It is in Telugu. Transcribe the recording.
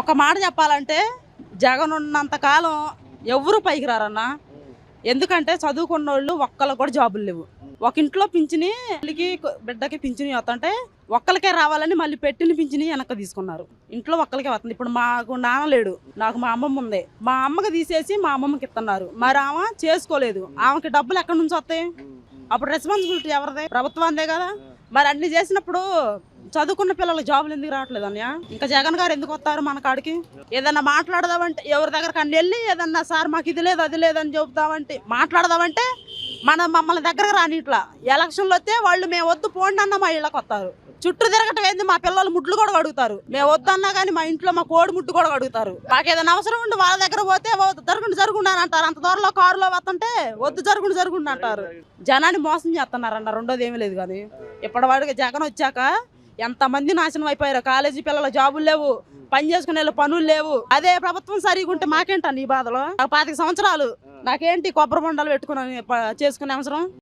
ఒక మాట చెప్పాలంటే జగన్ ఉన్నంత కాలం ఎవరు పైకి రారన్నా? ఎందుకంటే చదువుకున్న వాళ్ళు ఒక్కళ్ళకి కూడా జాబులు లేవు. ఒక ఇంట్లో పింఛని తల్లికి బిడ్డకి పింఛని వస్తుంటే ఒక్కరికే రావాలని మళ్ళీ పెట్టిన పింఛని వెనక్కి తీసుకున్నారు. ఇంట్లో ఒక్కరికే వస్తుంది ఇప్పుడు మాకు నాన్న లేడు. నాకు మా అమ్మమ్మ ఉంది. మా అమ్మకి తీసేసి మా అమ్మమ్మకి ఇస్తున్నారు మరి ఆమె చేసుకోలేదు. ఆమెకి డబ్బులు ఎక్కడి నుంచి వస్తాయి? అప్పుడు రెస్పాన్సిబిలిటీ ఎవరిదే? ప్రభుత్వందే కదా. మరి అన్ని చేసినప్పుడు చదువుకున్న పిల్లలు జాబులు ఎందుకు రావట్లేదు అన్నయ్య? ఇంకా జగన్ గారు ఎందుకు వస్తారు మన కాడికి? ఏదన్నా మాట్లాడదామంటే ఎవరి దగ్గర కన్నా వెళ్ళి ఏదన్నా సార్ మాకు ఇది లేదు అది లేదని చెబుతామంటే మాట్లాడదామంటే మన మమ్మల్ని దగ్గరకు రానిట్లా ఎలక్షన్లు వస్తే వాళ్ళు మేము వద్దు పోండి అన్న మా ఇళ్ళకి వస్తారు. చుట్టూ తిరగటం ఏంది? మా పిల్లలు ముడ్లు కూడా అడుగుతారు మేము వద్దన్నా కానీ మా ఇంట్లో మా కోడి ముట్టు కూడా అడుగుతారు మాకు ఏదైనా అవసరం ఉండి వాళ్ళ దగ్గర పోతే "వద్దు, జరుగుండి జరుగుండి అని అంటారు. అంత దూరంలో కారులో వస్తుంటే వద్దు జరుగుండి జరుగుండి అంటారు. జనాన్ని మోసం చేస్తున్నారన్న రెండోది ఏమీ లేదు కానీ ఇప్పటివాడికి జగన్ వచ్చాక ఎంతమంది నాశనం అయిపోయారు? కాలేజీ పిల్లల జాబులు లేవు పని చేసుకునే పనులు లేవు. అదే ప్రభుత్వం సరిగా ఉంటే మాకేంటా నీ బాధలో? పాతిక సంవత్సరాలు. నాకేంటి కొబ్బరి బొండాలు పెట్టుకుని ప- చేసుకునే అవసరం?